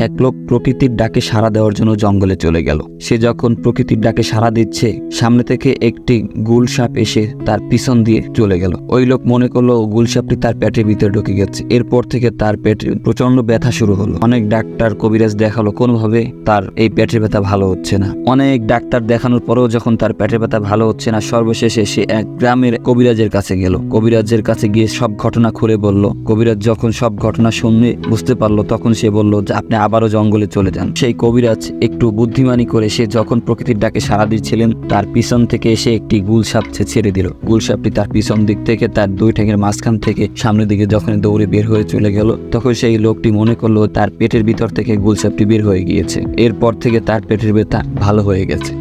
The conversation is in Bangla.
এক লোক প্রকৃতির ডাকে সাড়া দেওয়ার জন্য জঙ্গলে চলে গেল। সে যখন প্রকৃতির ডাকে সাড়া দিচ্ছে, সামনে থেকে একটি গুল সাপ এসে তার পিছন দিয়ে চলে গেল। ওই লোক মনে করল গুল সাপটি তার পেটের ভিতরে ঢুকে গেছে। এরপর থেকে তার পেটে প্রচণ্ড ব্যথা শুরু হলো। অনেক ডাক্তার কবিরাজ দেখাল, কোনোভাবে তার এই পেটের ব্যথা ভালো হচ্ছে না। অনেক ডাক্তার দেখানোর পরেও যখন তার পেটের ব্যথা ভালো হচ্ছে না, সর্বশেষে সে এক গ্রামের কবিরাজের কাছে গেল। কবিরাজের কাছে গিয়ে সব ঘটনা খুলে বলল। কবিরাজ যখন সব ঘটনা শুনে বুঝতে পারল, তখন সে বলল, যে আপনি আবারও জঙ্গলে চলে যান। সেই কবিরাজ একটু বুদ্ধিমানি করে সে যখন প্রকৃতির ডাকে সাড়া দিচ্ছিলেন, তার পিছন থেকে এসে একটি গুলসাপ ছেড়ে দিল। গুলসাপটি তার পিছন দিক থেকে, তার দুই ঠ্যাঙের মাঝখান থেকে সামনের দিকে যখন দৌড়ে বের হয়ে চলে গেল, তখন সেই লোকটি মনে করল তার পেটের ভিতর থেকে গুলসাপটি বের হয়ে গিয়েছে। এরপর থেকে তার পেটের ব্যথা ভালো হয়ে গেছে।